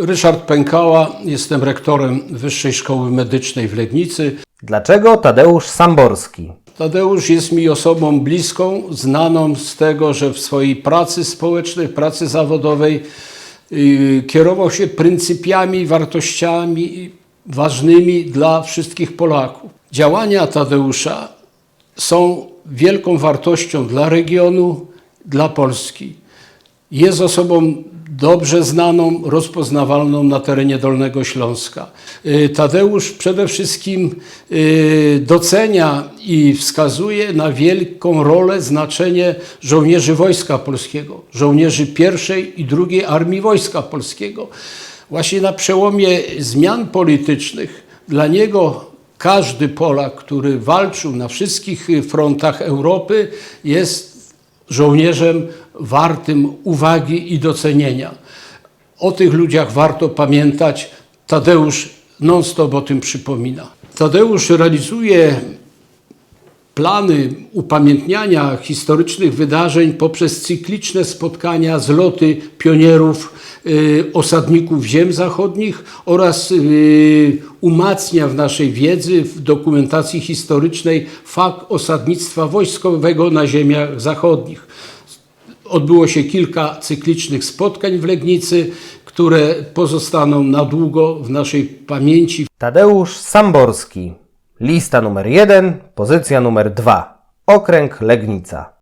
Ryszard Pękała, jestem rektorem Wyższej Szkoły Medycznej w Legnicy. Dlaczego Tadeusz Samborski? Tadeusz jest mi osobą bliską, znaną z tego, że w swojej pracy społecznej, pracy zawodowej yy, kierował się pryncypiami, wartościami ważnymi dla wszystkich Polaków. Działania Tadeusza są wielką wartością dla regionu, dla Polski. Jest osobą dobrze znaną, rozpoznawalną na terenie Dolnego Śląska. Y, Tadeusz przede wszystkim y, docenia i wskazuje na wielką rolę, znaczenie żołnierzy Wojska Polskiego, żołnierzy pierwszej i drugiej Armii Wojska Polskiego. Właśnie na przełomie zmian politycznych dla niego każdy Polak, który walczył na wszystkich frontach Europy, jest żołnierzem wartym uwagi i docenienia. O tych ludziach warto pamiętać. Tadeusz non-stop o tym przypomina. Tadeusz realizuje plany upamiętniania historycznych wydarzeń poprzez cykliczne spotkania, zloty pionierów, y, osadników ziem zachodnich oraz y, umacnia w naszej wiedzy, w dokumentacji historycznej fakt osadnictwa wojskowego na ziemiach zachodnich. Odbyło się kilka cyklicznych spotkań w Legnicy, które pozostaną na długo w naszej pamięci, Tadeusz Samborski. Lista numer 1, pozycja numer 2. Okręg Legnica.